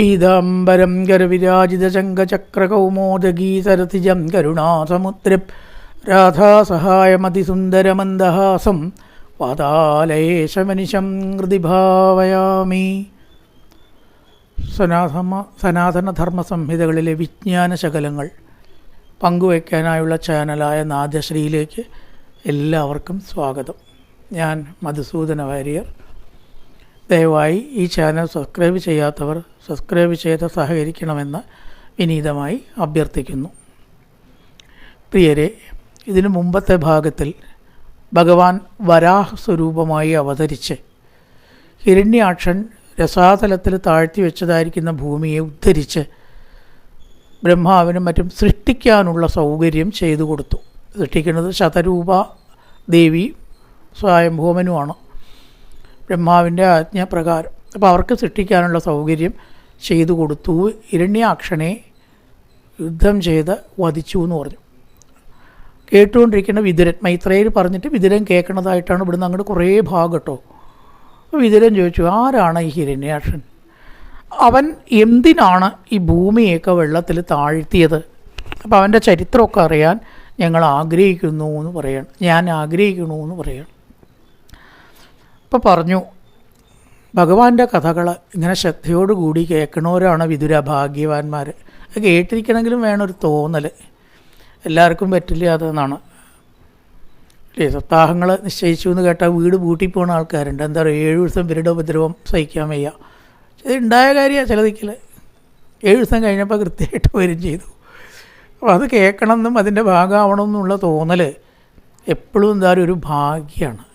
പീതാംബരം ഗരവിരാജിതശങ്കചക്രകൗമോദഗീസരസിജം കരുണാസമുദ്രം രാധാസഹായമതിസുന്ദരമന്ദഹാസം വാതാലയേശമനിശം ഹൃതിഭാവയാമി സനാതന സനാതനധർമ്മ സംഹിതകളിലെ വിജ്ഞാന ശകലങ്ങൾ പങ്കുവയ്ക്കാനായുള്ള ചാനലായ നാദശ്രീയിലേക്ക് എല്ലാവർക്കും സ്വാഗതം. ഞാൻ മധുസൂദന വാര്യർ ദയവായി ഈ ചാനൽ സബ്സ്ക്രൈബ് ചെയ്യാത്തവർ സബ്സ്ക്രൈബ് ചെയ്ത് സഹകരിക്കണമെന്ന് വിനീതമായി അഭ്യർത്ഥിക്കുന്നു. പ്രിയരെ ഇതിനു മുമ്പത്തെ ഭാഗത്തിൽ ഭഗവാൻ വരാഹ സ്വരൂപമായി അവതരിച്ച് ഹിരണ്യാക്ഷൻ രസാതലത്തിൽ താഴ്ത്തി വെച്ചതായിരിക്കുന്ന ഭൂമിയെ ഉദ്ധരിച്ച് ബ്രഹ്മാവിനും മറ്റും സൃഷ്ടിക്കാനുള്ള സൗകര്യം ചെയ്തു കൊടുത്തു. സൃഷ്ടിക്കുന്നത് ശതരൂപ ദേവി സ്വയംഭൂമനുമാണ്. ബ്രഹ്മാവിന്റെ ആജ്ഞാപ്രകാരം. അപ്പോൾ അവർക്ക് സൃഷ്ടിക്കാനുള്ള സൗകര്യം ചെയ്തു കൊടുത്തു. ഇരണ്യാക്ഷനെ യുദ്ധം ചെയ്ത് വധിച്ചു എന്ന് പറഞ്ഞു. കേട്ടുകൊണ്ടിരിക്കുന്ന വിതുരൻ മൈത്രേയർ പറഞ്ഞിട്ട് വിതുരൻ കേൾക്കണതായിട്ടാണ് ഇവിടുന്ന് അങ്ങോട്ട് കുറേ ഭാഗം കേട്ടോ. വിതുരൻ ചോദിച്ചു ആരാണ് ഈ ഹിരണ്യാക്ഷൻ? അവൻ എന്തിനാണ് ഈ ഭൂമിയൊക്കെ വെള്ളത്തിൽ താഴ്ത്തിയത്? അപ്പോൾ അവന്റെ ചരിത്രമൊക്കെ അറിയാൻ ഞങ്ങൾ ആഗ്രഹിക്കുന്നു എന്ന് പറയണം. ഞാൻ ആഗ്രഹിക്കുന്നു എന്ന് പറയണം. അപ്പോൾ പറഞ്ഞു ഭഗവാന്റെ കഥകൾ ഇങ്ങനെ ശ്രദ്ധയോടുകൂടി കേൾക്കണവരാണ് വിതുര ഭാഗ്യവാന്മാർ അത് കേട്ടിരിക്കണമെങ്കിലും വേണം ഒരു തോന്നൽ എല്ലാവർക്കും പറ്റില്ല അതെന്നാണ്. അല്ലേ സപ്താഹങ്ങൾ നിശ്ചയിച്ചു എന്ന് കേട്ടാൽ വീട് പൂട്ടിപ്പോണ ആൾക്കാരുണ്ട്. എന്താ പറയുക ഏഴ് ദിവസം ഇവരുടെ ഉപദ്രവം സഹിക്കാൻ വയ്യ. ഇത് ഉണ്ടായ കാര്യമാണ് ചിലതിക്കൽ ഏഴ് ദിവസം കഴിഞ്ഞപ്പോൾ കൃത്യമായിട്ട് വരും ചെയ്തു. അപ്പോൾ അത് കേൾക്കണമെന്നും അതിന്റെ ഭാഗമാവണമെന്നുള്ള തോന്നൽ എപ്പോഴും എന്താ ഒരു ഭാഗ്യമാണ്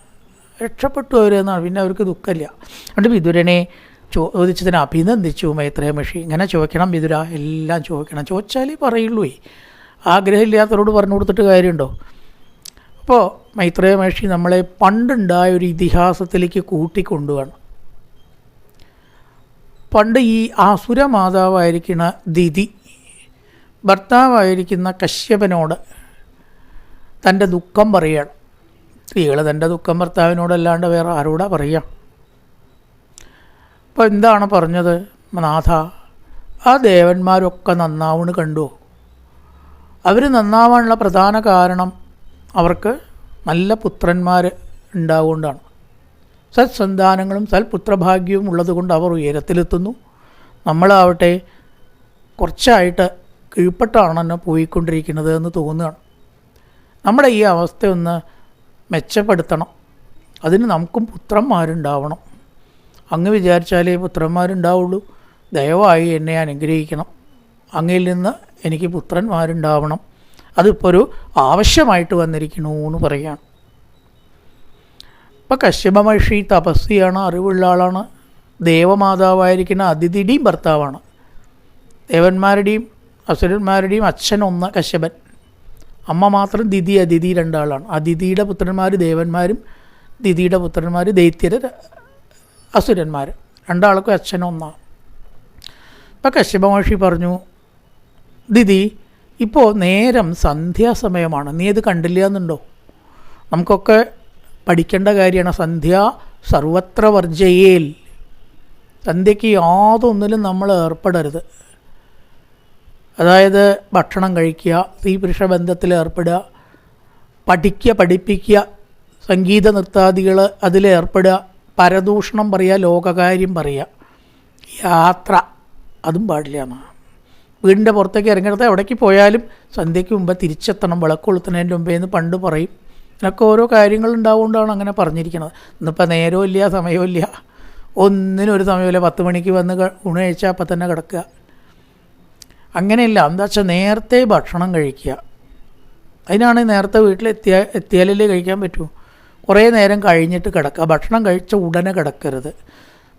രക്ഷപ്പെട്ടു അവരെന്നാണ് പിന്നെ അവർക്ക് ദുഃഖമില്ല. അതുകൊണ്ട് വിതുരനെ ചോദിച്ചതിന് അഭിനന്ദിച്ചു മൈത്രേ മഷി ഇങ്ങനെ ചോദിക്കണം വിതുര എല്ലാം ചോദിക്കണം. ചോദിച്ചാലേ പറയുള്ളൂ. ആഗ്രഹമില്ലാത്തവരോട് പറഞ്ഞു കൊടുത്തിട്ട് കാര്യമുണ്ടോ? അപ്പോൾ മൈത്രേയ മഹർഷി നമ്മളെ പണ്ടുണ്ടായ ഒരു ഇതിഹാസത്തിലേക്ക് കൂട്ടിക്കൊണ്ടുവാണ് പണ്ട് ഈ ആസുര മാതാവായിരിക്കുന്ന ദിതി ഭർത്താവായിരിക്കുന്ന കശ്യപനോട് തന്റെ ദുഃഖം പറയുകയാണ്. സ്ത്രീകൾ തന്റെ ദുഃഖം ഭർത്താവിനോടല്ലാണ്ട് വേറെ ആരോടാ പറയുക അപ്പോൾ എന്താണ് പറഞ്ഞത് നാഥ? ആ ദേവന്മാരൊക്കെ നന്നാവണ് കണ്ടു. അവർ നന്നാവാനുള്ള പ്രധാന കാരണം അവർക്ക് നല്ല പുത്രന്മാർ ഉണ്ടാവുകൊണ്ടാണ്. സത്സന്താനങ്ങളും സൽപുത്രഭാഗ്യവും ഉള്ളതുകൊണ്ട് അവർ ഉയരത്തിലെത്തുന്നു. നമ്മളാവട്ടെ കുറച്ചായിട്ട് കീഴ്പ്പെട്ടാണെന്നെ പോയിക്കൊണ്ടിരിക്കുന്നത് എന്ന് തോന്നുകയാണ്. നമ്മുടെ ഈ അവസ്ഥയൊന്ന് മെച്ചപ്പെടുത്തണം. അതിന് നമുക്കും പുത്രന്മാരുണ്ടാവണം. അങ്ങ് വിചാരിച്ചാലേ പുത്രന്മാരുണ്ടാവുള്ളൂ. ദയവായി എന്നെ അനുഗ്രഹിക്കണം. അങ്ങയിൽ നിന്ന് എനിക്ക് പുത്രന്മാരുണ്ടാവണം. അതിപ്പോൾ ഒരു ആവശ്യമായിട്ട് വന്നിരിക്കണു എന്ന് പറയുകയാണ് ഇപ്പം കശ്യപ മഹർഷി തപസ്വിയാണ് അറിവുള്ള ആളാണ്. ദേവമാതാവായിരിക്കുന്ന അതിഥിയുടെയും ഭർത്താവാണ്. ദേവന്മാരുടെയും അസുരന്മാരുടെയും അച്ഛൻ ഒന്ന് കശ്യപൻ. അമ്മ മാത്രം ദിതി അതിഥി രണ്ടാളാണ്. അതിഥിയുടെ പുത്രന്മാർ ദേവന്മാരും ദിതിയുടെ പുത്രന്മാർ ദൈത്യര് അസുരന്മാർ രണ്ടാൾക്കും അച്ഛൻ ഒന്നാണ്. ഇപ്പം കശ്യപ മഹർഷി പറഞ്ഞു ദിതി ഇപ്പോൾ നേരം സന്ധ്യാസമയമാണ്. നീ ഇത് കണ്ടില്ല എന്നുണ്ടോ? നമുക്കൊക്കെ പഠിക്കേണ്ട കാര്യമാണ് സന്ധ്യ സർവത്ര വർജയേൽ. സന്ധ്യയ്ക്ക് യാതൊന്നിലും നമ്മൾ ഏർപ്പെടരുത്. അതായത് ഭക്ഷണം കഴിക്കുക സ്ത്രീ പുരുഷ ബന്ധത്തിൽ ഏർപ്പെടുക പഠിക്കുക പഠിപ്പിക്കുക സംഗീത നൃത്താദികൾ അതിലേർപ്പെടുക പരദൂഷണം പറയുക ലോകകാര്യം പറയുക. യാത്ര അതും പാടില്ല എന്നാണ് വീടിന്റെ പുറത്തേക്ക് ഇറങ്ങിയെടുത്ത് എവിടേക്ക് പോയാലും സന്ധ്യയ്ക്ക് മുമ്പ് തിരിച്ചെത്തണം വിളക്കൊളുത്തുന്നതിന്റെ മുമ്പേ എന്ന് പണ്ട് പറയും. ഇതിനൊക്കെ ഓരോ കാര്യങ്ങളുണ്ടാവുകൊണ്ടാണ് അങ്ങനെ പറഞ്ഞിരിക്കുന്നത്. ഇന്നിപ്പോൾ നേരവും ഇല്ല സമയവും ഇല്ല. സമയമില്ല പത്ത് മണിക്ക് വന്ന് ഊണ് അപ്പം തന്നെ കിടക്കുക. അങ്ങനെയല്ല എന്താ വെച്ചാൽ നേരത്തെ ഭക്ഷണം കഴിക്കുക. അതിനാണ് നേരത്തെ വീട്ടിലെത്തിയ എത്തിയാലല്ലേ കഴിക്കാൻ പറ്റൂ? കുറേ നേരം കഴിഞ്ഞിട്ട് കിടക്കുക. ഭക്ഷണം കഴിച്ച ഉടനെ കിടക്കരുത്.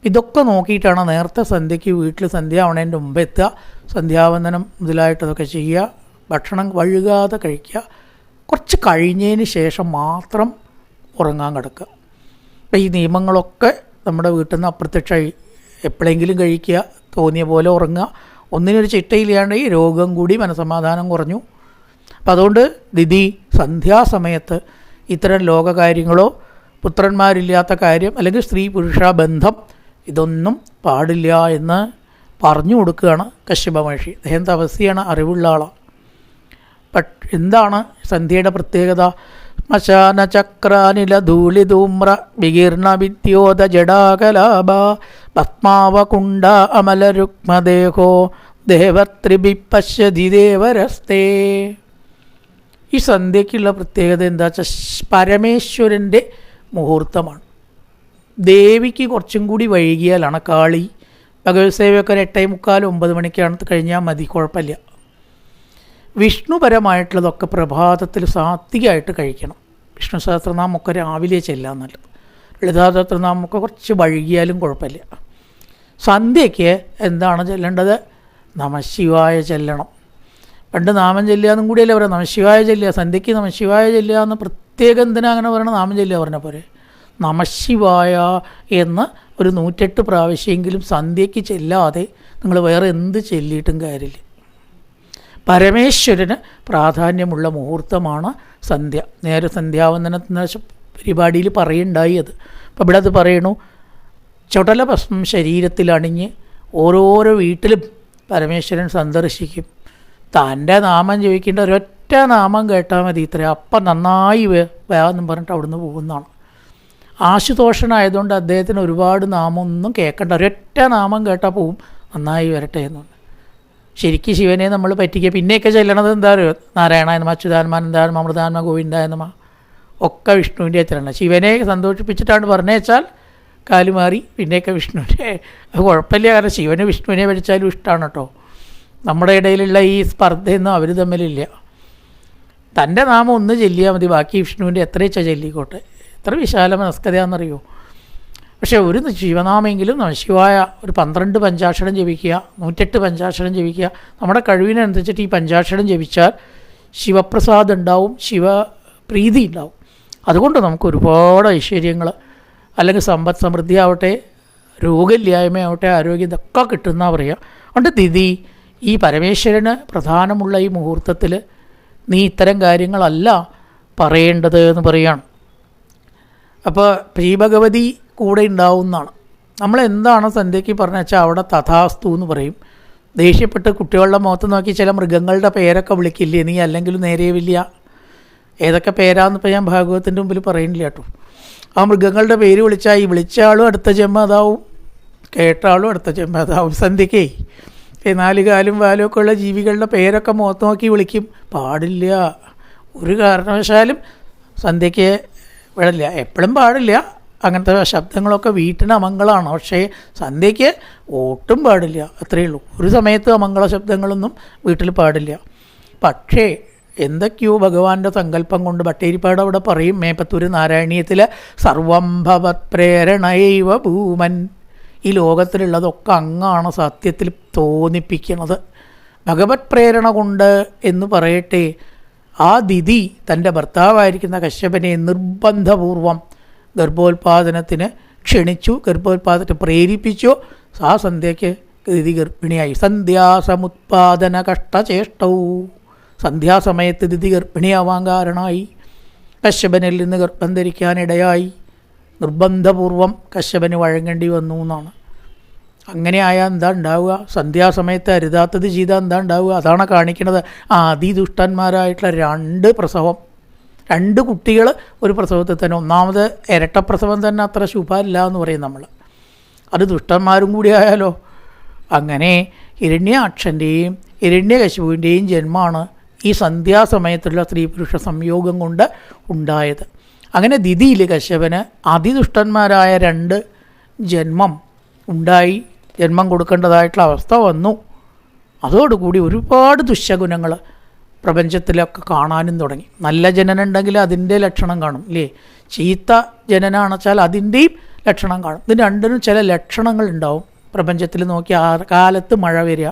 ഇതൊക്കെ നോക്കിയിട്ടാണ് നേരത്തെ സന്ധ്യയ്ക്ക് വീട്ടിൽ സന്ധ്യ ആവണേന്റെ മുമ്പ് എത്തുക. സന്ധ്യാവന്ദനം മുതലായിട്ടതൊക്കെ ചെയ്യുക. ഭക്ഷണം വഴുകാതെ കഴിക്കുക. കുറച്ച് കഴിഞ്ഞതിന് ശേഷം മാത്രം ഉറങ്ങാൻ കിടക്കുക. അപ്പം ഈ നിയമങ്ങളൊക്കെ നമ്മുടെ വീട്ടിൽ നിന്ന് അപ്രത്യക്ഷമായി എപ്പോഴെങ്കിലും കഴിക്കുക. തോന്നിയ പോലെ ഉറങ്ങുക. ഒന്നിനൊരു ചിട്ടയില്ലാണ്ട് ഈ രോഗം കൂടി മനസമാധാനം കുറഞ്ഞു. അപ്പം അതുകൊണ്ട് ദിദി സന്ധ്യാസമയത്ത് ഇത്തരം ലോകകാര്യങ്ങളോ പുത്രന്മാരില്ലാത്ത കാര്യം അല്ലെങ്കിൽ സ്ത്രീ പുരുഷ ബന്ധം ഇതൊന്നും പാടില്ല എന്ന് പറഞ്ഞു കൊടുക്കുകയാണ് കശ്യപ മഹർഷി. അദ്ദേഹം തപസ്യാണ് അറിവുള്ള ആളാണ്. പക്ഷ എന്താണ് സന്ധ്യയുടെ പ്രത്യേകത? ശ്മശാന ചക്രാനില ധൂളിധൂമ്ര വികീർണ വിദ്യോത ജടാകലാഭ പത്മാവകുണ്ട അമലരുക്മദേഹോ ദേവത്രിഭി പശ്യതി ദേവരസ്തേ. ഈ സന്ധ്യയ്ക്കുള്ള പ്രത്യേകത എന്താ വെച്ചാൽ പരമേശ്വരന്റെ മുഹൂർത്തമാണ്. ദേവിക്ക് കുറച്ചും കൂടി വൈകിയാലാണ് കാളി. ഭഗവത് സേവയൊക്കെ ഒരു എട്ടേ മുക്കാൽ ഒമ്പത് മണിക്കാണ് കഴിഞ്ഞാൽ മതി കുഴപ്പമില്ല. വിഷ്ണുപരമായിട്ടുള്ളതൊക്കെ പ്രഭാതത്തിൽ സാത്വികമായിട്ട് കഴിക്കണം. വിഷ്ണു സഹസ്രനാമൊക്കെ രാവിലെ ചെല്ലാൻ നല്ലത്. ലളിതാ സഹസ്രനാമൊക്കെ കുറച്ച് വഴുകിയാലും കുഴപ്പമില്ല. സന്ധ്യയ്ക്ക് എന്താണ് ചെല്ലേണ്ടത്? നമശിവായ ചെല്ലണം. പണ്ട് നാമം ചെല്ലുക എന്നും കൂടിയല്ലേ പറയാം നമശിവായ ചെല്ലുക. സന്ധ്യയ്ക്ക് നമശിവായ ചെല്ലുക എന്ന് പ്രത്യേകം എന്തിനാ അങ്ങനെ പറയണം നാമം ചെല്ലുക പറഞ്ഞ പോലെ നമശിവായ എന്ന് ഒരു നൂറ്റെട്ട് പ്രാവശ്യമെങ്കിലും സന്ധ്യയ്ക്ക് ചെല്ലാതെ നിങ്ങൾ വേറെ എന്ത് ചെല്ലിയിട്ടും കാര്യമില്ല. പരമേശ്വരന് പ്രാധാന്യമുള്ള മുഹൂർത്തമാണ് സന്ധ്യ. നേരെ സന്ധ്യാവന്ദനത്തിന് പരിപാടിയിൽ പറയുണ്ടായി അത്. അപ്പം ഇവിടെ അത് പറയണു. ചുടല ഭസ്മം ശരീരത്തിൽ അണിഞ്ഞ് ഓരോരോ വീട്ടിലും പരമേശ്വരൻ സന്ദർശിക്കും. തന്റെ നാമം ചോദിക്കേണ്ട ഒരൊറ്റ നാമം കേട്ടാൽ മതി ഇത്ര. അപ്പം നന്നായി വേ വേഗം പറഞ്ഞിട്ട് അവിടുന്ന് പോകുന്നതാണ്. ആശുതോഷനായതുകൊണ്ട് അദ്ദേഹത്തിന് ഒരുപാട് നാമമൊന്നും കേൾക്കണ്ട ഒരൊറ്റ നാമം കേട്ടാൽ പോവും. നന്നായി വരട്ടെ എന്നുണ്ട്. ശരിക്കും ശിവനെ നമ്മൾ പറ്റിക്കുക. പിന്നെയൊക്കെ ചെല്ലണത് എന്താ പറയുക നാരായണായനമ അച്യുതാനമാനന്ദാനമ അമൃതാനമ ഗോവിന്ദായനമ ഒക്കെ വിഷ്ണുവിന്റെ അച്ഛനാണ് ശിവനെ സന്തോഷിപ്പിച്ചിട്ടാണ് പറഞ്ഞേച്ചാൽ കാലുമാറി പിന്നെയൊക്കെ വിഷ്ണുവിന്റെ അത് കുഴപ്പമില്ല. കാരണം ശിവന് വിഷ്ണുവിനെ പഠിച്ചാലും ഇഷ്ടമാണ് കേട്ടോ. നമ്മുടെ ഇടയിലുള്ള ഈ സ്പർദ്ധയൊന്നും അവർ തമ്മിലില്ല. തന്റെ നാമം ഒന്ന് ചെല്ലിയാൽ മതി. ബാക്കി വിഷ്ണുവിന്റെ എത്രയച്ച ചെല്ലിക്കോട്ടെ. എത്ര വിശാല മനസ്കതയാണെന്നറിയോ പക്ഷേ ഒരു ശിവനാമെങ്കിലും ശിവായ ഒരു പന്ത്രണ്ട് പഞ്ചാക്ഷരം ജപിക്കുക നൂറ്റെട്ട് പഞ്ചാക്ഷരം ജപിക്കുക. നമ്മുടെ കഴിവിനനുസരിച്ചിട്ട് ഈ പഞ്ചാക്ഷരം ജപിച്ചാൽ ശിവപ്രസാദ് ഉണ്ടാവും ശിവപ്രീതി ഉണ്ടാവും. അതുകൊണ്ട് നമുക്ക് ഒരുപാട് ഐശ്വര്യങ്ങൾ അല്ലെങ്കിൽ സമ്പദ് സമൃദ്ധി ആവട്ടെ രോഗമില്ലായ്മയാവട്ടെ ആരോഗ്യം ഇതൊക്കെ കിട്ടുന്ന പറയുക. അതുകൊണ്ട് ദിതി ഈ പരമേശ്വരന് പ്രധാനമുള്ള ഈ മുഹൂർത്തത്തിൽ നീ ഇത്തരം കാര്യങ്ങളല്ല പറയേണ്ടത് എന്ന് പറയുകയാണ് അപ്പോൾ ശ്രീഭഗവതി കൂടെ ഉണ്ടാവുന്നതാണ് നമ്മൾ എന്താണ് സന്ധ്യയ്ക്ക് പറഞ്ഞു വെച്ചാൽ അവിടെ തഥാസ്തു എന്ന് പറയും. ദേഷ്യപ്പെട്ട് കുട്ടികളുടെ മുഖത്ത് നോക്കി ചില മൃഗങ്ങളുടെ പേരൊക്കെ വിളിക്കില്ലേ? നീ അല്ലെങ്കിലും നേരെ വലിയ ഏതൊക്കെ പേരാന്നിപ്പോൾ ഞാൻ ഭാഗവത്തിന്റെ മുമ്പിൽ പറയുന്നില്ല കേട്ടോ. ആ മൃഗങ്ങളുടെ പേര് വിളിച്ചാൽ ഈ വിളിച്ച ആളും അടുത്ത ജന്മ അതാവും. കേട്ട ആളും അടുത്ത ജന്മ അതാവും സന്ധ്യക്കേ നാല് കാലും വാലും ഒക്കെ ഉള്ള ജീവികളുടെ പേരൊക്കെ മുഖത്ത് നോക്കി വിളിക്കും. പാടില്ല. ഒരു കാരണവശാലും സന്ധ്യയ്ക്ക് വിടില്ല എപ്പോഴും പാടില്ല. അങ്ങനത്തെ ശബ്ദങ്ങളൊക്കെ വീട്ടിന് അമംഗളമാണ് പക്ഷേ സന്ധ്യയ്ക്ക് ഒട്ടും പാടില്ല. അത്രയേ ഉള്ളൂ. ഒരു സമയത്ത് അമംഗള ശബ്ദങ്ങളൊന്നും വീട്ടിൽ പാടില്ല. പക്ഷേ എന്തൊക്കെയോ ഭഗവാന്റെ സങ്കല്പം കൊണ്ട് ബട്ടേരിപ്പാട് അവിടെ പറയും മേപ്പത്തൂര് നാരായണീയത്തിലെ സർവം ഭവത് പ്രേരണൈവ ഭൂമൻ. ഈ ലോകത്തിലുള്ളതൊക്കെ അങ്ങാണ് സത്യത്തിൽ തോന്നിപ്പിക്കുന്നത്. ഭഗവത് പ്രേരണ കൊണ്ട് എന്ന് പറയട്ടെ ആ ദിതി തന്റെ ഭർത്താവായിരിക്കുന്ന കശ്യപനെ നിർബന്ധപൂർവം ഗർഭോത്പാദനത്തിന് ക്ഷണിച്ചു ഗർഭോത്പാദനത്തെ പ്രേരിപ്പിച്ചു. ആ സന്ധ്യയ്ക്ക് ദിതി ഗർഭിണിയായി. സന്ധ്യാസമുത്പാദന കഷ്ടചേഷ്ടവും സന്ധ്യാസമയത്ത് ദിതി ഗർഭിണിയാവാൻ കാരണമായി കശ്യപനിൽ നിന്ന് ഗർഭം ധരിക്കാനിടയായി. നിർബന്ധപൂർവം കശ്യപന് വഴങ്ങേണ്ടി വന്നു എന്നാണ്. അങ്ങനെ ആയാൽ എന്താ ഉണ്ടാവുക? സന്ധ്യാസമയത്ത് അരുതാത്തത് ചെയ്താൽ എന്താ ഉണ്ടാവുക? അതാണ് കാണിക്കുന്നത്. ആ അതിദുഷ്ടന്മാരായിട്ടുള്ള രണ്ട് പ്രസവം. രണ്ട് കുട്ടികൾ ഒരു പ്രസവത്തിൽ തന്നെ. ഒന്നാമത് ഇരട്ടപ്രസവം തന്നെ അത്ര ശുഭമല്ല എന്ന് പറയും നമ്മൾ അത് ദുഷ്ടന്മാരും കൂടി ആയാലോ? അങ്ങനെ ഹിരണ്യാക്ഷന്റെയും ഹിരണ്യകശുവിന്റെയും ജന്മമാണ് ഈ സന്ധ്യാസമയത്തുള്ള സ്ത്രീ പുരുഷ സംയോഗം കൊണ്ട് ഉണ്ടായത്. അങ്ങനെ ദിതിയിൽ കശ്യപന് അതിദുഷ്ടന്മാരായ രണ്ട് ജന്മം ഉണ്ടായി. ജന്മം കൊടുക്കേണ്ടതായിട്ടുള്ള അവസ്ഥ വന്നു. അതോടുകൂടി ഒരുപാട് ദുശഗുണങ്ങൾ പ്രപഞ്ചത്തിലൊക്കെ കാണാനും തുടങ്ങി. നല്ല ജനനുണ്ടെങ്കിൽ അതിന്റെ ലക്ഷണം കാണും ഇല്ലേ? ചീത്ത ജനനാണെച്ചാൽ അതിന്റെയും ലക്ഷണം കാണും. ഇതിന് രണ്ടിനും ചില ലക്ഷണങ്ങൾ ഉണ്ടാവും. പ്രപഞ്ചത്തിൽ നോക്കി ആ കാലത്ത് മഴ വരിക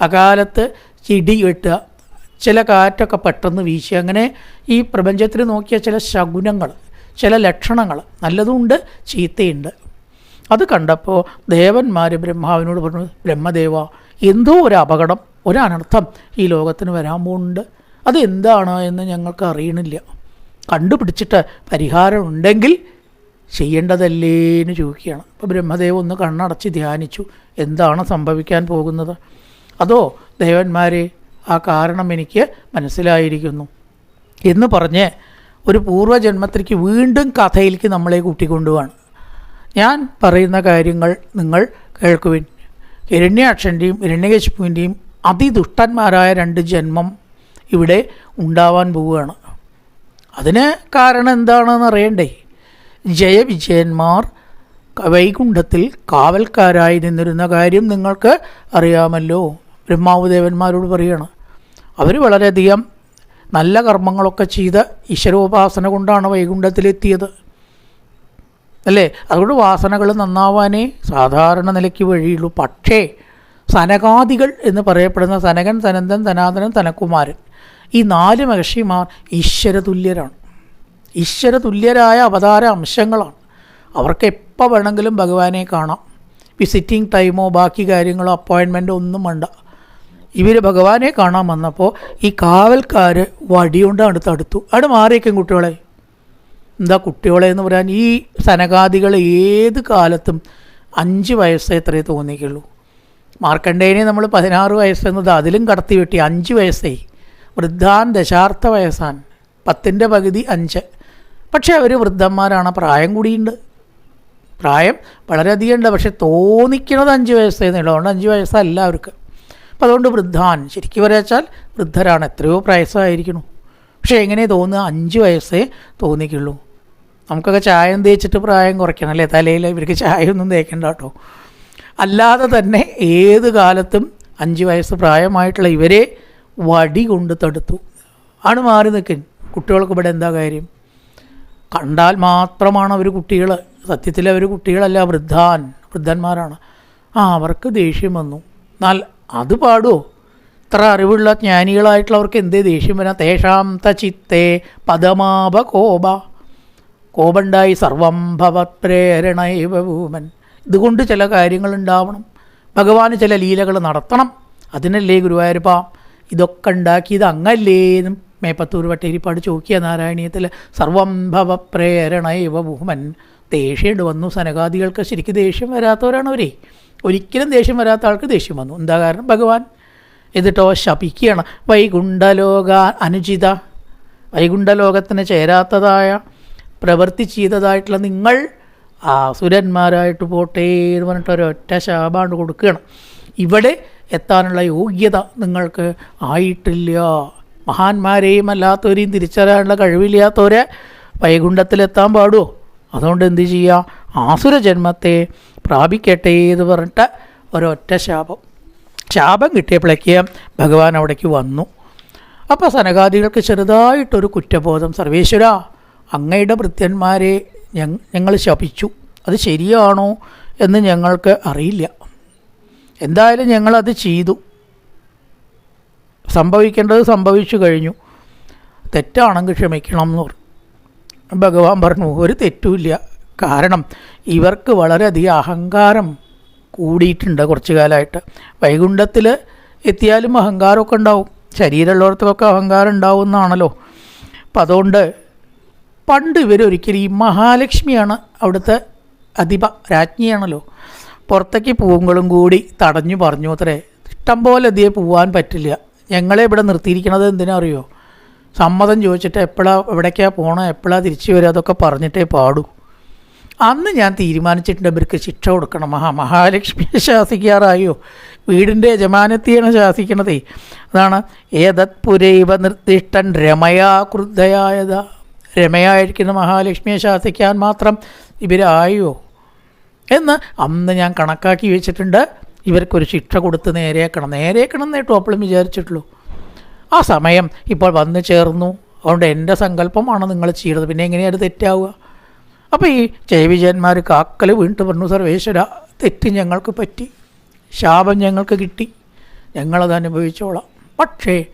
അകാലത്ത് ചിടി വെട്ടുക ചില കാറ്റൊക്കെ പെട്ടെന്ന് വീശി അങ്ങനെ ഈ പ്രപഞ്ചത്തിൽ നോക്കിയ ചില ശകുനങ്ങൾ ചില ലക്ഷണങ്ങൾ നല്ലതുണ്ട് ചീത്തയുണ്ട്. അത് കണ്ടപ്പോൾ ദേവന്മാർ ബ്രഹ്മാവിനോട് പറഞ്ഞു ബ്രഹ്മദേവ എന്തോ ഒരു അപകടം. ഒരു അനർത്ഥം ഈ ലോകത്തിന് വരാൻ പോകുന്നുണ്ട് അതെന്താണ് എന്ന് ഞങ്ങൾക്ക് അറിയണില്ല. കണ്ടുപിടിച്ചിട്ട് പരിഹാരം ഉണ്ടെങ്കിൽ ചെയ്യേണ്ടതല്ലേ എന്ന് ചോദിക്കുകയാണ്. അപ്പോൾ ബ്രഹ്മദേവ് ഒന്ന് കണ്ണടച്ച് ധ്യാനിച്ചു. എന്താണ് സംഭവിക്കാൻ പോകുന്നത്? അതോ ദേവന്മാരെ ആ കാരണം എനിക്ക് മനസ്സിലായിരിക്കുന്നു. എന്ന് പറഞ്ഞ് ഒരു പൂർവജന്മത്തിലേക്ക് വീണ്ടും കഥയിലേക്ക് നമ്മളെ കൂട്ടിക്കൊണ്ടുപോവാണ്. ഞാൻ പറയുന്ന കാര്യങ്ങൾ നിങ്ങൾ കേൾക്കുവിൻ. ഹിരണ്യാക്ഷന്റെയും ഹിരണ്യകശിപ്പുവിന്റെയും അതിദുഷ്ടന്മാരായ രണ്ട് ജന്മം ഇവിടെ ഉണ്ടാവാൻ പോവുകയാണ്. അതിന് കാരണം എന്താണെന്ന് അറിയണ്ടേ? ജയവിജയന്മാർ വൈകുണ്ഠത്തിൽ കാവൽക്കാരായി നിന്നിരുന്ന കാര്യം നിങ്ങൾക്ക് അറിയാമല്ലോ. ബ്രഹ്മാവ് ദേവന്മാരോട് പറയാണ്. അവർ വളരെയധികം നല്ല കർമ്മങ്ങളൊക്കെ ചെയ്ത് ഈശ്വരോപാസന കൊണ്ടാണ് വൈകുണ്ഠത്തിലെത്തിയത്. അല്ലേ? അതുകൊണ്ട് വാസനകൾ നന്നാവാനേ സാധാരണ നിലയ്ക്ക് വഴിയുള്ളൂ. പക്ഷേ സനകാദികൾ എന്ന് പറയപ്പെടുന്ന സനകൻ സനന്ദൻ സനാതനൻ സനകുമാരൻ. ഈ നാല് മഹർഷിമാർ ഈശ്വരതുല്യരാണ്. ഈശ്വരതുല്യരായ അവതാര അംശങ്ങളാണ്. അവർക്ക് എപ്പോൾ വേണമെങ്കിലും ഭഗവാനെ കാണാം. വിസിറ്റിംഗ് ടൈമോ ബാക്കി കാര്യങ്ങളോ അപ്പോയിൻമെന്റോ ഒന്നും വേണ്ട. ഇവർ ഭഗവാനെ കാണാൻ വന്നപ്പോൾ ഈ കാവൽക്കാർ വടിയുണ്ടാണ് തടുത്തു. അവിടെ മാറിയേക്കും കുട്ടികളെ. എന്താ കുട്ടികളെ എന്ന് പറയാൻ ഈ സനകാദികൾ ഏത് കാലത്തും അഞ്ച് വയസ്സേ എത്രയേ തോന്നിക്കുള്ളൂ. മാർക്കണ്ടേനെ നമ്മൾ പതിനാറ് വയസ്സെന്നത് അതിലും കടത്തി വെട്ടി അഞ്ച് വയസ്സേ വൃദ്ധാൻ ദശാർത്ഥ വയസ്സാൻ. പത്തിന്റെ പകുതി അഞ്ച്. പക്ഷേ അവർ വൃദ്ധന്മാരാണ് പ്രായം കൂടിയുണ്ട്. പ്രായം വളരെയധികം ഉണ്ട് പക്ഷെ തോന്നിക്കണത് അഞ്ച് വയസ്സേ ഉള്ളൂ. അതുകൊണ്ട് അഞ്ച് വയസ്സല്ല അവർക്ക്. അപ്പം അതുകൊണ്ട് വൃദ്ധാൻ ശരിക്കും പറയാച്ചാൽ വൃദ്ധരാണ്. എത്രയോ പ്രായസമായിരിക്കണു പക്ഷേ എങ്ങനെ തോന്നുക? അഞ്ച് വയസ്സേ തോന്നിക്കുള്ളൂ. നമുക്കൊക്കെ ചായം തേച്ചിട്ട് പ്രായം കുറയ്ക്കണം അല്ലേ? തലയിൽ ഇവർക്ക് ചായ ഒന്നും തേക്കണ്ട കേട്ടോ. അല്ലാതെ തന്നെ ഏത് കാലത്തും അഞ്ച് വയസ്സ് പ്രായമായിട്ടുള്ള ഇവരെ വടി കൊണ്ട് തടുത്തു. ആണ് മാറി നിൽക്കൻ. കുട്ടികൾക്ക് ഇവിടെ എന്താ കാര്യം? കണ്ടാൽ മാത്രമാണ് അവർ കുട്ടികൾ സത്യത്തിൽ അവർ കുട്ടികളല്ല വൃദ്ധാൻ വൃദ്ധന്മാരാണ്. ആ അവർക്ക് ദേഷ്യം വന്നു. എന്നാൽ അത് പാടുമോ ഇത്ര അറിവുള്ള ജ്ഞാനികളായിട്ടുള്ളവർക്ക് എന്തേ ദേഷ്യം വരാം? തേഷാം തചിത്തേ പദമാപ കോപ. കോപണ്ടായി സർവം ഭവത്പ്രേരണൈവ ഭൂമൻ. ഇതുകൊണ്ട് ചില കാര്യങ്ങൾ ഉണ്ടാവണം ഭഗവാന് ചില ലീലകൾ നടത്തണം. അതിനല്ലേ ഗുരുവായൂരപ്പ ഇതൊക്കെ ഉണ്ടാക്കിയത് അങ്ങല്ലേന്നും മേപ്പത്തൂർ വട്ടേരിപ്പാട് ചോക്കിയ നാരായണീയത്തിൽ സർവം ഭവപ്രേരണൈവ ഭൂമൻ ദേഷ്യം വന്നു. സനകാദികൾക്ക് ശരിക്കും ദേഷ്യം വരാത്തവരാണ് അവരെ. ഒരിക്കലും ദേഷ്യം വരാത്ത ആൾക്ക് ദേഷ്യം വന്നു. എന്താ കാരണം? ഭഗവാൻ എന്നിട്ടോ ശപിക്കുകയാണ്. വൈകുണ്ഠലോക അനുചിത വൈകുണ്ഠലോകത്തിന് ചേരാത്തതായ പ്രവൃത്തി ചെയ്തതായിട്ടുള്ള നിങ്ങൾ ആ പോട്ടേ എന്ന് പറഞ്ഞിട്ട് ഒരൊറ്റ ശാപാണ്ട് കൊടുക്കുകയാണ്. ഇവിടെ എത്താനുള്ള യോഗ്യത നിങ്ങൾക്ക് ആയിട്ടില്ല. മഹാന്മാരെയും അല്ലാത്തവരെയും തിരിച്ചറിയാനുള്ള കഴിവില്ലാത്തവരെ വൈകുണ്ഠത്തിലെത്താൻ പാടുമോ അതുകൊണ്ട് എന്ത് ചെയ്യുക ആസുര ജന്മത്തെ പ്രാപിക്കട്ടെ എന്ന് പറഞ്ഞിട്ട് ഒരൊറ്റ ശാപം. ശാപം കിട്ടിയപ്പോഴേക്ക് ഭഗവാൻ അവിടേക്ക് വന്നു. അപ്പോൾ സനകാദികൾക്ക് ചെറുതായിട്ടൊരു കുറ്റബോധം സർവേശ്വര അങ്ങയുടെ ഭൃത്യന്മാരെ ഞങ്ങൾ ശപിച്ചു. അത് ശരിയാണോ എന്ന് ഞങ്ങൾക്ക് അറിയില്ല. എന്തായാലും ഞങ്ങളത് ചെയ്തു. സംഭവിക്കേണ്ടത് സംഭവിച്ചു കഴിഞ്ഞു. തെറ്റാണെങ്കിൽ ക്ഷമിക്കണം എന്ന് പറഞ്ഞു. ഭഗവാൻ പറഞ്ഞു ഒരു തെറ്റുമില്ല. കാരണം ഇവർക്ക് വളരെയധികം അഹങ്കാരം കൂടിയിട്ടുണ്ട് കുറച്ചു കാലമായിട്ട്. വൈകുണ്ഠത്തിൽ എത്തിയാലും അഹങ്കാരമൊക്കെ ഉണ്ടാവും. ശരീരമുള്ളവർക്കൊക്കെ അഹങ്കാരം ഉണ്ടാവും എന്നാണല്ലോ അപ്പം അതുകൊണ്ട് പണ്ട് ഇവരൊരിക്കലും ഈ മഹാലക്ഷ്മിയാണ് അവിടുത്തെ അധിപ രാജ്ഞിയാണല്ലോ. പുറത്തേക്ക് പൂവുകളും കൂടി തടഞ്ഞു പറഞ്ഞു അത്രേ ഇഷ്ടം പോലെ അധികം പോവാൻ പറ്റില്ല. ഞങ്ങളെ ഇവിടെ നിർത്തിയിരിക്കണത് എന്തിനാ അറിയോ? സമ്മതം ചോദിച്ചിട്ട് എപ്പോഴാ എവിടേക്കാണ് പോകണം എപ്പോഴാണ് തിരിച്ചു വരിക അതൊക്കെ പറഞ്ഞിട്ടേ പാടൂ. അന്ന് ഞാൻ തീരുമാനിച്ചിട്ടുണ്ട് ഇവർക്ക് ശിക്ഷ കൊടുക്കണം. മഹാ മഹാലക്ഷ്മിയെ ശാസിക്കാറായോ? വീടിന്റെ യജമാനത്തെയാണ് ശാസിക്കണതേ. അതാണ് ഏതത് പുരൈവ നിർദ്ദിഷ്ടൻ രമയാ ക്രുദ്ധയായത രമയായിരിക്കുന്ന മഹാലക്ഷ്മിയെ ശാസിക്കാൻ മാത്രം ഇവരായോ? എന്ന് അന്ന് ഞാൻ കണക്കാക്കി വെച്ചിട്ടുണ്ട്. ഇവർക്കൊരു ശിക്ഷ കൊടുത്ത് നേരെയാക്കണം നേരെയാക്കണം എന്നേട്ടു അപ്പോഴും വിചാരിച്ചിട്ടുള്ളൂ. ആ സമയം ഇപ്പോൾ വന്നു ചേർന്നു. അതുകൊണ്ട് എന്റെ സങ്കല്പമാണ് നിങ്ങൾ ചെയ്തത് പിന്നെ എങ്ങനെയാണ് തെറ്റാവുക? അപ്പോൾ ഈ ജയവിജയന്മാർ കാക്കൽ വീണ്ടും പറഞ്ഞു സർവേശ്വര തെറ്റ് ഞങ്ങൾക്ക് പറ്റി. ശാപം ഞങ്ങൾക്ക് കിട്ടി. ഞങ്ങളത് അനുഭവിച്ചോളാം. പക്ഷേ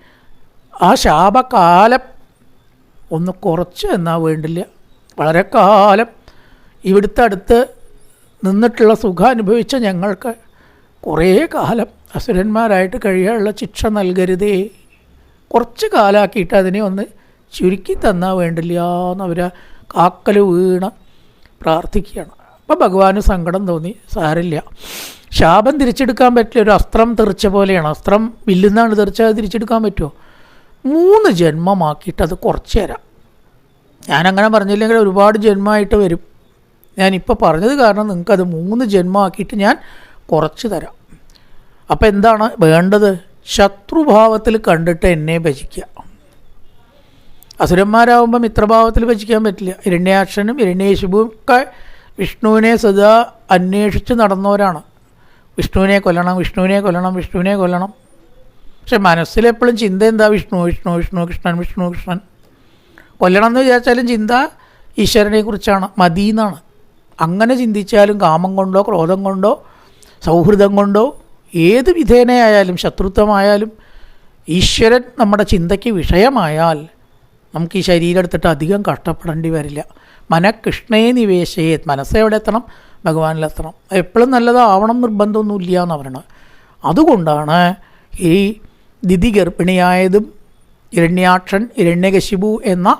ആ ശാപകാലം ഒന്ന് കുറച്ച് എന്നാൽ വേണ്ടില്ല. വളരെ കാലം ഇവിടുത്തെ അടുത്ത് നിന്നിട്ടുള്ള സുഖം അനുഭവിച്ച ഞങ്ങൾക്ക് കുറേ കാലം അസുരന്മാരായിട്ട് കഴിയാനുള്ള ശിക്ഷ നൽകരുതേ. കുറച്ച് കാലാക്കിയിട്ട് അതിനെ ഒന്ന് ചുരുക്കി തന്നാൽ വേണ്ടില്ല എന്നവർ കാക്കൽ വീണ പ്രാർത്ഥിക്കുകയാണ്. അപ്പം ഭഗവാന് സങ്കടം തോന്നി. സാരില്ല ശാപം തിരിച്ചെടുക്കാൻ പറ്റില്ല. ഒരു അസ്ത്രം തെറിച്ച പോലെയാണ്. അസ്ത്രം വില്ലുന്നാണ് തെറിച്ചാൽ തിരിച്ചെടുക്കാൻ പറ്റുമോ മൂന്ന് ജന്മമാക്കിയിട്ട് അത് കുറച്ച് തരാം. ഞാനങ്ങനെ പറഞ്ഞില്ലെങ്കിൽ ഒരുപാട് ജന്മമായിട്ട് വരും. ഞാനിപ്പോൾ പറഞ്ഞത് കാരണം നിങ്ങൾക്കത് മൂന്ന് ജന്മമാക്കിയിട്ട് ഞാൻ കുറച്ച് തരാം. അപ്പോൾ എന്താണ് വേണ്ടത്? ശത്രുഭാവത്തിൽ കണ്ടിട്ട് എന്നെ ഭജിക്കുക. അസുരന്മാരാകുമ്പോൾ മിത്രഭാവത്തിൽ ഭജിക്കാൻ പറ്റില്ല. ഇരണ്യാക്ഷനും ഇരണ്യേശുവും ഒക്കെ വിഷ്ണുവിനെ സദാ അന്വേഷിച്ച് നടന്നവരാണ്. വിഷ്ണുവിനെ കൊല്ലണം വിഷ്ണുവിനെ കൊല്ലണം വിഷ്ണുവിനെ കൊല്ലണം. പക്ഷെ മനസ്സിലെപ്പോഴും ചിന്ത എന്താ? വിഷ്ണു വിഷ്ണു വിഷ്ണു കൃഷ്ണൻ വിഷ്ണു കൃഷ്ണൻ. കൊല്ലണം എന്ന് വിചാരിച്ചാലും ചിന്ത ഈശ്വരനെ കുറിച്ചാണ് മതി എന്നാണ് അങ്ങനെ ചിന്തിച്ചാലും കാമം കൊണ്ടോ ക്രോധം കൊണ്ടോ സൗഹൃദം കൊണ്ടോ ഏത് വിധേനയായാലും ശത്രുത്വമായാലും ഈശ്വരൻ നമ്മുടെ ചിന്തയ്ക്ക് വിഷയമായാൽ നമുക്ക് ഈ ശരീരം എടുത്തിട്ട് അധികം കഷ്ടപ്പെടേണ്ടി വരില്ല. മനകൃഷ്ണയെ നിവേശയേത്. മനസ്സ് എവിടെ എത്തണം? ഭഗവാനിലെത്തണം എപ്പോഴും നല്ലതാവണം നിർബന്ധമൊന്നുമില്ല എന്ന് പറയണത് അതുകൊണ്ടാണ് ഈ ദിതി ഗർഭിണിയായതും ഇരണ്യാക്ഷൻ ഇരണ്യകശിപു എന്ന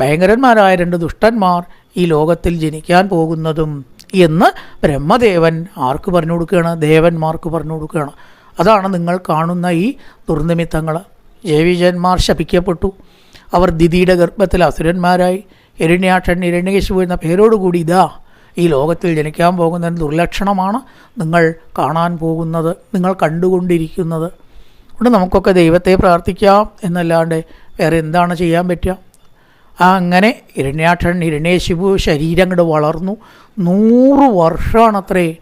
ഭയങ്കരന്മാരായ രണ്ട് ദുഷ്ടന്മാർ ഈ ലോകത്തിൽ ജനിക്കാൻ പോകുന്നതും എന്ന് ബ്രഹ്മദേവൻ ആർക്ക് പറഞ്ഞു കൊടുക്കുകയാണ്? ദേവന്മാർക്ക് പറഞ്ഞു കൊടുക്കുകയാണ്. അതാണ് നിങ്ങൾ കാണുന്ന ഈ ദുർനിമിത്തങ്ങൾ ജൈവിജന്മാർ ശപിക്കപ്പെട്ടു. അവർ ദിതിയുടെ ഗർഭത്തിൽ അസുരന്മാരായി. ഇരണ്യാക്ഷൻ ഇരണ്യകശിപു എന്ന പേരോടുകൂടി ഇതാ ഈ ലോകത്തിൽ ജനിക്കാൻ പോകുന്ന ദുർലക്ഷണമാണ് നിങ്ങൾ കാണാൻ പോകുന്നത് നിങ്ങൾ കണ്ടുകൊണ്ടിരിക്കുന്നത്. അതുകൊണ്ട് നമുക്കൊക്കെ ദൈവത്തെ പ്രാർത്ഥിക്കാം എന്നല്ലാണ്ട് വേറെ എന്താണ് ചെയ്യാൻ പറ്റുക? ആ അങ്ങനെ ഇരണ്യാക്ഷൻ ഇരണ്യേശിപു ശരീരം അങ്ങോട്ട് വളർന്നു. നൂറ് വർഷമാണ് അത്രേ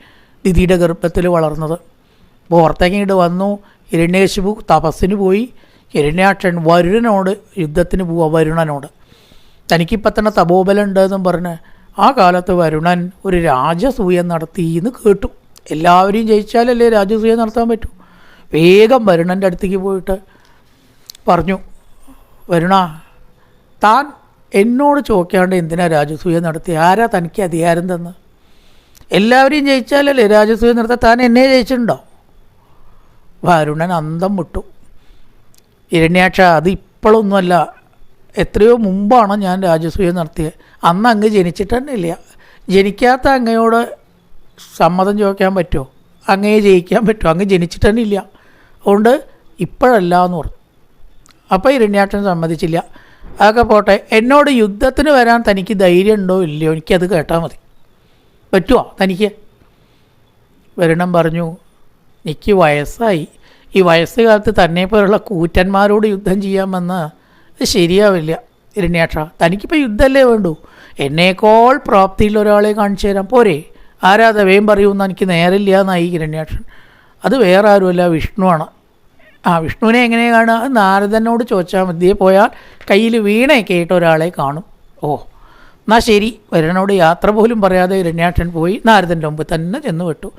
ദിതിയുടെ ഗർഭത്തിൽ വളർന്നത്. അപ്പോൾ പുറത്തേക്ക് ഇങ്ങോട്ട് വന്നു. ഇരണ്യേശിപു തപസ്സിന് പോയി. ഇരണ്യാക്ഷൻ വരുണനോട് യുദ്ധത്തിന് പോവുക വരുണനോട്. തനിക്കിപ്പം തന്നെ തപോബലം ഉണ്ടെന്നും പറഞ്ഞ് ആ കാലത്ത് വരുണൻ ഒരു രാജസൂയം നടത്തി എന്ന് കേട്ടു. എല്ലാവരെയും ജയിച്ചാലല്ലേ രാജസൂയം നടത്താൻ പറ്റൂ? വേഗം വരുണന്റെ അടുത്തേക്ക് പോയിട്ട് പറഞ്ഞു വരുണ താൻ എന്നോട് ചോദിക്കാണ്ട് എന്തിനാ രാജസൂയ നടത്തി ആരാ തനിക്ക് അധികാരം തന്ന്? എല്ലാവരെയും ജയിച്ചാലല്ലേ രാജസൂയ നടത്താൻ താൻ എന്നെ ജയിച്ചിട്ടുണ്ടോ? വരുണൻ അന്തം വിട്ടു. ഇരണ്യാക്ഷ അത് ഇപ്പോഴൊന്നുമല്ല. എത്രയോ മുമ്പാണ് ഞാൻ രാജസൂയ നടത്തിയത് അന്ന് അങ്ങ് ജനിച്ചിട്ട് തന്നെ ഇല്ല. ജനിക്കാത്ത അങ്ങയോട് സമ്മതം ചോദിക്കാൻ പറ്റുമോ? അങ്ങയെ ജയിക്കാൻ പറ്റുമോ? അങ്ങ് ജനിച്ചിട്ട് തന്നെ ഇല്ല. അതുകൊണ്ട് ഇപ്പോഴല്ല എന്ന് പറഞ്ഞു. അപ്പോൾ ഇരണ്യാക്ഷൻ സമ്മതിച്ചില്ല. അതൊക്കെ പോട്ടെ എന്നോട് യുദ്ധത്തിന് വരാൻ തനിക്ക് ധൈര്യം ഉണ്ടോ ഇല്ലയോ എനിക്കത് കേട്ടാൽ മതി. പറ്റുമോ തനിക്ക്? വരുണം പറഞ്ഞു എനിക്ക് വയസ്സായി. ഈ വയസ്സുകാലത്ത് തന്നെ പോലുള്ള കൂറ്റന്മാരോട് യുദ്ധം ചെയ്യാമെന്ന് ഇത് ശരിയാവില്ല ഇരണ്യാക്ഷ തനിക്കിപ്പോൾ യുദ്ധമല്ലേ വേണ്ടൂ? എന്നേക്കോൾ പ്രാപ്തിയിലൊരാളെ കാണിച്ചു തരാം. പോരെ ആരാ വേം പറയൂന്ന് എനിക്ക് നേരില്ല എന്നായി ഇരണ്യാക്ഷൻ അത് വേറെ ആരുമല്ല വിഷ്ണുവാണ്. ആ വിഷ്ണുവിനെ എങ്ങനെ കാണുക? നാരദനോട് ചോദിച്ചാൽ മതി. പോയാൽ കയ്യിൽ വീണയൊക്കെ ആയിട്ട് ഒരാളെ കാണും. ഓ എന്നാൽ ശരി. വരനോട് യാത്ര പോലും പറയാതെ രണ്യാക്ഷൻ പോയി നാരദന്റെ മുമ്പ് തന്നെ ചെന്ന് വിട്ടു.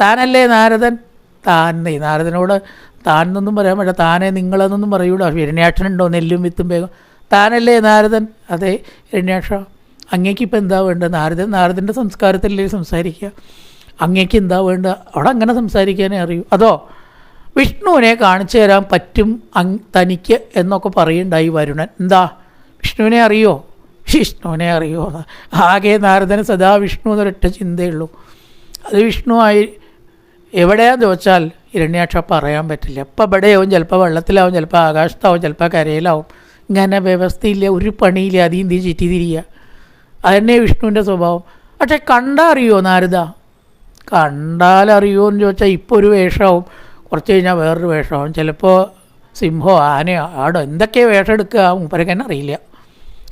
താനല്ലേ നാരദൻ? താൻ നാരദനോട് താൻ എന്നൊന്നും പറയാൻ പറ്റില്ല. താനെ നിങ്ങളെന്നൊന്നും പറയൂടാ ഇരണ്യാക്ഷനുണ്ടോ നെല്ലും വിത്തും വേഗം. താനല്ലേ നാരദൻ? അതെ രണ്യാക്ഷ അങ്ങേക്കിപ്പോൾ എന്താ വേണ്ടത്? നാരദൻ നാരദന്റെ സംസ്കാരത്തിലേ സംസാരിക്കുക? അങ്ങേക്ക് എന്താ വേണ്ട? അവിടെ അങ്ങനെ സംസാരിക്കാനേ അറിയൂ. അതോ വിഷ്ണുവിനെ കാണിച്ചു തരാൻ പറ്റും അങ് തനിക്ക് എന്നൊക്കെ പറയുണ്ടായി വരുണൻ. എന്താ? വിഷ്ണുവിനെ അറിയോ? വിഷ്ണുവിനെ അറിയോ? ആകെ നാരദന് സദാ വിഷ്ണു എന്നൊരൊറ്റ ചിന്തയുള്ളൂ അത് വിഷ്ണുവായി എവിടെയാന്ന് ചോദിച്ചാൽ ഇരണ്യാക്ഷ പറയാൻ പറ്റില്ല. എപ്പോൾ എവിടെയാവും ചിലപ്പോൾ വെള്ളത്തിലാവും ചിലപ്പോൾ ആകാശത്താവും ചിലപ്പോൾ കരയിലാവും. ഇങ്ങനെ വ്യവസ്ഥയില്ല ഒരു പണിയില്ല. അതീന്തി തീ ചുറ്റി തിരിയുക അതന്നെ വിഷ്ണുവിന്റെ സ്വഭാവം. പക്ഷെ കണ്ടാൽ അറിയോ കണ്ടാലറിയോ എന്ന് ചോദിച്ചാൽ ഇപ്പോൾ ഒരു വേഷമാവും കുറച്ച് കഴിഞ്ഞാൽ വേറൊരു വേഷമാവും ചിലപ്പോൾ സിംഹോ ആനയോ ആടോ എന്തൊക്കെ വേഷം എടുക്കുക മൂപ്പരൊക്കെ അറിയില്ല.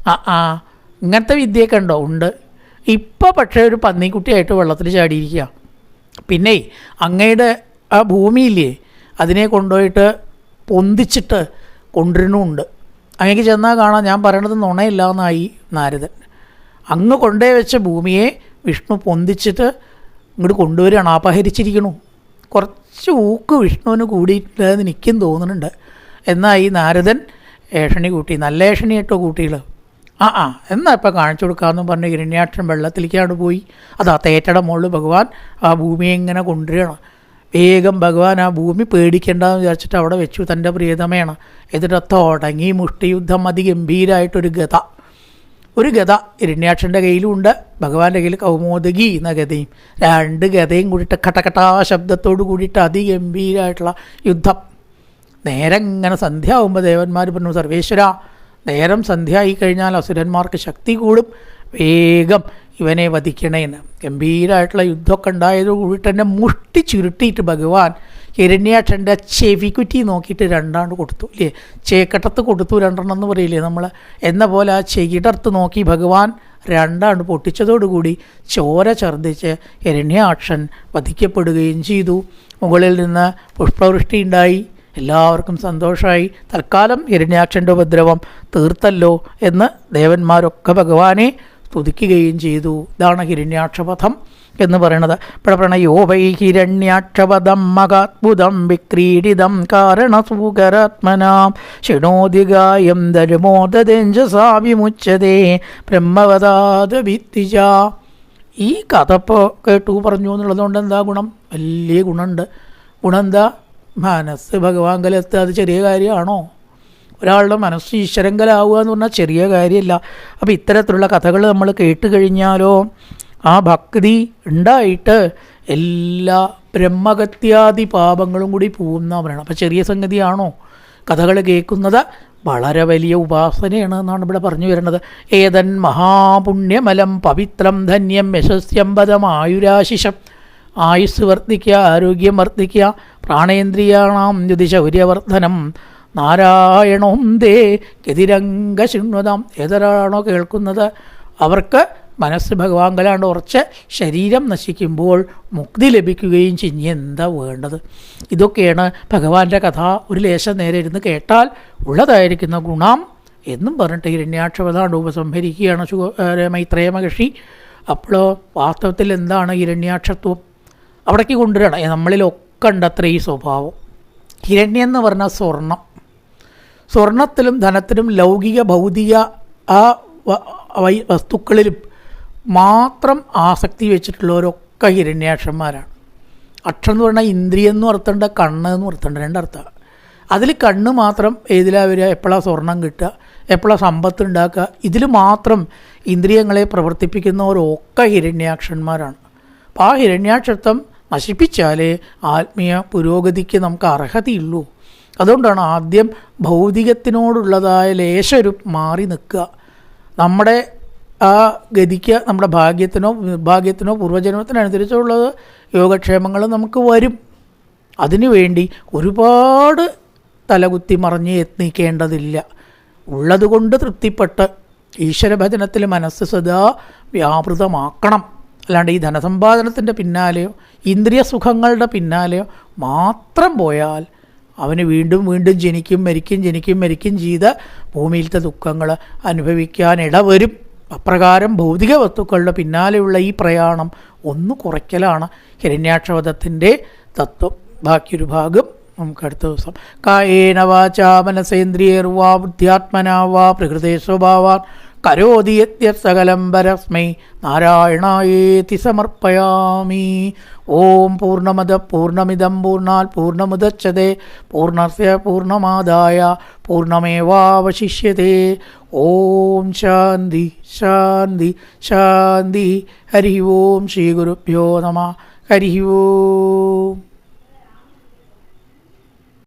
ആ ആ ഇങ്ങനത്തെ വിദ്യയൊക്കെ ഉണ്ടോ? ഉണ്ട്. ഇപ്പോൾ പക്ഷേ ഒരു പന്നിക്കുട്ടിയായിട്ട് വെള്ളത്തിൽ ചാടിയിരിക്കുക പിന്നെ അങ്ങയുടെ ആ ഭൂമിയില്ലേ അതിനെ കൊണ്ടുപോയിട്ട് പൊന്തിച്ചിട്ട് കൊണ്ടുവരുന്നുമുണ്ട് അങ്ങേക്ക് ചെന്നാൽ കാണാം. ഞാൻ പറയണത് നുണയില്ല എന്നായി നാരദൻ. അങ്ങ് കൊണ്ടേ വെച്ച ഭൂമിയെ വിഷ്ണു പൊന്തിച്ചിട്ട് ഇങ്ങോട്ട് കൊണ്ടുവരികയാണ്. അപഹരിച്ചിരിക്കണു. കുറച്ച് ഊക്ക് വിഷ്ണുവിന് കൂടിയിട്ടുണ്ടെന്ന് എനിക്കും തോന്നുന്നുണ്ട്. എന്നാൽ ഈ നാരദൻ ഏഷണി കൂട്ടി. നല്ല ഏഷണി കേട്ടോ കൂട്ടികൾ ആ ആ എന്നാൽ ഇപ്പം കാണിച്ചു കൊടുക്കാമെന്നും പറഞ്ഞ് ഇരണ്യാക്ഷൻ വെള്ളത്തിലേക്കാണ് പോയി. അത് തേറ്റയുടെ മുകളിൽ ഭഗവാൻ ആ ഭൂമിയെ ഇങ്ങനെ കൊണ്ടുവരികയാണ്. വേഗം ഭഗവാൻ ആ ഭൂമി പേടിക്കേണ്ടെന്ന് വിചാരിച്ചിട്ട് അവിടെ വെച്ചു. തന്റെ പ്രിയതമയാണ്. എന്നിട്ട് തുടങ്ങി മുഷ്ടിയുദ്ധം അതിഗംഭീരമായിട്ടൊരു ഗത. ഒരു ഗത ഇരണ്യാക്ഷന്റെ കയ്യിലുണ്ട്. ഭഗവാന്റെ കയ്യിൽ കൗമോദകി എന്ന ഗതയും രണ്ട് ഗതയും കൂടിയിട്ട് കട്ടകട്ടാ ശബ്ദത്തോട് കൂടിയിട്ട് അതിഗംഭീരമായിട്ടുള്ള യുദ്ധം. നേരം ഇങ്ങനെ സന്ധ്യ ആകുമ്പോൾ ദേവന്മാർ പറഞ്ഞു സർവേശ്വര നേരം സന്ധ്യ ആയി കഴിഞ്ഞാൽ അസുരന്മാർക്ക് ശക്തി കൂടും. വേഗം ഇവനെ വധിക്കണേന്ന്. ഗംഭീരമായിട്ടുള്ള യുദ്ധമൊക്കെ ഉണ്ടായത് കൂടിയിട്ട് തന്നെ മുഷ്ടി ചുരുട്ടിയിട്ട് ഭഗവാൻ ഹിരണ്യാക്ഷന്റെ ചെവിക്കുറ്റി നോക്കിയിട്ട് രണ്ടാണ്ട് കൊടുത്തു ഇല്ലേ? ചേക്കട്ടത്ത് കൊടുത്തു രണ്ടെണ്ണം എന്ന് പറയില്ലേ നമ്മൾ എന്ന പോലെ ആ ചെകിടർത്ത് നോക്കി ഭഗവാൻ രണ്ടാണ്ട് പൊട്ടിച്ചതോടുകൂടി ചോര ഛർദ്ദിച്ച് ഹിരണ്യാക്ഷൻ വധിക്കപ്പെടുകയും ചെയ്തു. മുകളിൽ നിന്ന് പുഷ്പവൃഷ്ടി ഉണ്ടായി. എല്ലാവർക്കും സന്തോഷമായി തൽക്കാലം ഹിരണ്യാക്ഷന്റെ ഉപദ്രവം തീർത്തല്ലോ എന്ന് ദേവന്മാരൊക്കെ ഭഗവാനെ സ്തുതിക്കുകയും ചെയ്തു. ഇതാണ് ഹിരണ്യാക്ഷപഥം. എന്ന് പറയുന്നത് പ്രണയോ വൈ ഹിരണ്യാക്ഷപദം മകാത്ഭുതം വിക്രീഡിതം കാരണസൂകരാത്മനാം. ശിണോദിഗായം ധരുമോദഞ്ചസാ വിമുച്ചതേ ബ്രഹ്മവതാത വിത്തിജ ഈ കഥ ഇപ്പോൾ കേട്ടു പറഞ്ഞു എന്നുള്ളതുകൊണ്ട് എന്താ ഗുണം? വലിയ ഗുണമുണ്ട്. ഗുണം എന്താ മനസ്സ് ഭഗവാങ്കലെത്ത് അത് ചെറിയ കാര്യമാണോ? ഒരാളുടെ മനസ്സ് ഈശ്വരങ്കലാവുക എന്ന് പറഞ്ഞാൽ ചെറിയ കാര്യമല്ല. അപ്പോൾ ഇത്തരത്തിലുള്ള കഥകൾ നമ്മൾ കേട്ട് കഴിഞ്ഞാലോ ആ ഭക്തി ഉണ്ടായിട്ട് എല്ലാ ബ്രഹ്മഗത്യാദി പാപങ്ങളും കൂടി പോകുന്ന പറയണം അപ്പം ചെറിയ സംഗതിയാണോ? കഥകൾ കേൾക്കുന്നത് വളരെ വലിയ ഉപാസനയാണ് എന്നാണ് ഇവിടെ പറഞ്ഞു വരുന്നത്. ഏതൻ മഹാപുണ്യമലം പവിത്രം ധന്യം യശസ്യം പദം ആയുരാശിഷം. ആയുസ് വർദ്ധിക്കുക ആരോഗ്യം വർദ്ധിക്കുക പ്രാണേന്ദ്രിയാണാം ദ്യുതിശൗര്യവർദ്ധനം നാരായണോം ദേ ഗതിരംഗ ശൃണ്വതാം ഏതൊരാളാണോ കേൾക്കുന്നത്? അവർക്ക് മനസ്സ് ഭഗവാങ്കലാണ്ട് ഉറച്ച് ശരീരം നശിക്കുമ്പോൾ മുക്തി ലഭിക്കുകയും ചെയ്യും. എന്താ വേണ്ടത്? ഇതൊക്കെയാണ് ഭഗവാന്റെ കഥ. ഒരു ലേശം നേരെ ഇരുന്ന് കേട്ടാൽ ഉള്ളതായിരിക്കുന്ന ഗുണം എന്നും പറഞ്ഞിട്ട് ഹിരണ്യാക്ഷപതാണ്ട് ഉപസംഹരിക്കുകയാണ് ശു മൈത്രേയ മഹർഷി. അപ്പോഴോ വാസ്തവത്തിൽ എന്താണ് ഹിരണ്യാക്ഷത്വം അവിടേക്ക് കൊണ്ടുവരണം. നമ്മളിലൊക്കെ ഉണ്ടത്ര ഈ സ്വഭാവം. ഹിരണ്യം എന്ന് പറഞ്ഞാൽ സ്വർണം. സ്വർണത്തിലും ധനത്തിലും ലൗകിക ഭൗതിക ആ വസ്തുക്കളിലും മാത്രം ആസക്തി വെച്ചിട്ടുള്ളവരൊക്കെ ഹിരണ്യാക്ഷന്മാരാണ്. അക്ഷം എന്ന് പറഞ്ഞാൽ ഇന്ദ്രിയം എന്ന് അർത്ഥമുണ്ട് കണ്ണ് എന്ന് അർത്ഥമുണ്ട് രണ്ടർത്ഥം അതിൽ കണ്ണ് മാത്രം ഏതിലാണ് വരിക? എപ്പോഴാണ് സ്വർണം കിട്ടുക? എപ്പോഴാണ് സമ്പത്ത് ഉണ്ടാക്കുക? ഇതിൽ മാത്രം ഇന്ദ്രിയങ്ങളെ പ്രവർത്തിപ്പിക്കുന്നവരൊക്കെ ഹിരണ്യാക്ഷന്മാരാണ്. അപ്പോൾ ആ ഹിരണ്യാക്ഷത്വം നശിപ്പിച്ചാലേ ആത്മീയ പുരോഗതിക്ക് നമുക്ക് അർഹതയുള്ളൂ. അതുകൊണ്ടാണ് ആദ്യം ഭൗതികത്തിനോടുള്ളതായ ലേശരു മാറി നിൽക്കുക. നമ്മുടെ ആ ഗതിക്ക് നമ്മുടെ ഭാഗ്യത്തിനോ നിർഭാഗ്യത്തിനോ പൂർവജന്മത്തിനനുസരിച്ചുള്ളത് യോഗക്ഷേമങ്ങൾ നമുക്ക് വരും. അതിനുവേണ്ടി ഒരുപാട് തലകുത്തി മറിഞ്ഞ് യത്നിക്കേണ്ടതില്ല. ഉള്ളതുകൊണ്ട് തൃപ്തിപ്പെട്ട് ഈശ്വരഭജനത്തിൽ മനസ്സ് സദാ വ്യാപൃതമാക്കണം. അല്ലാണ്ട് ഈ ധനസമ്പാദനത്തിന്റെ പിന്നാലെയോ ഇന്ദ്രിയ സുഖങ്ങളുടെ പിന്നാലെയോ മാത്രം പോയാൽ അവന് വീണ്ടും വീണ്ടും ജനിക്കും മരിക്കും ജനിക്കും മരിക്കും ചെയ്ത് ഭൂമിയിലത്തെ ദുഃഖങ്ങൾ അനുഭവിക്കാൻ ഇടവരും. അപ്രകാരം ഭൗതിക വസ്തുക്കളുടെ പിന്നാലെയുള്ള ഈ പ്രയാണം ഒന്ന് കുറയ്ക്കലാണ്. ഹിരണ്യാക്ഷവധത്തിന്റെ തത്വം. ബാക്കിയൊരു ഭാഗം നമുക്ക് അടുത്ത ദിവസം. കായേന വാചാ മനസേന്ദ്രിയർവാ ബുദ്ധ്യാത്മനാ വാ പ്രകൃതേ സ്വഭാവാൻ കരോതി സകലം പരസ്മൈ നാരായണായേതി സമർപ്പയാമി. ഓം പൂർണമത പൂർണമിദം പൂർണാൽ പൂർണമുദച്ഛതേ പൂർണസ്യ പൂർണമാദായ പൂർണമേവാവശിഷ്യത്തെ ഓം ശാന്തി ശാന്തി ശാന്തി. ഹരി ഓം ശ്രീ ഗുരുഭ്യോ നമ. ഹരി ഓം.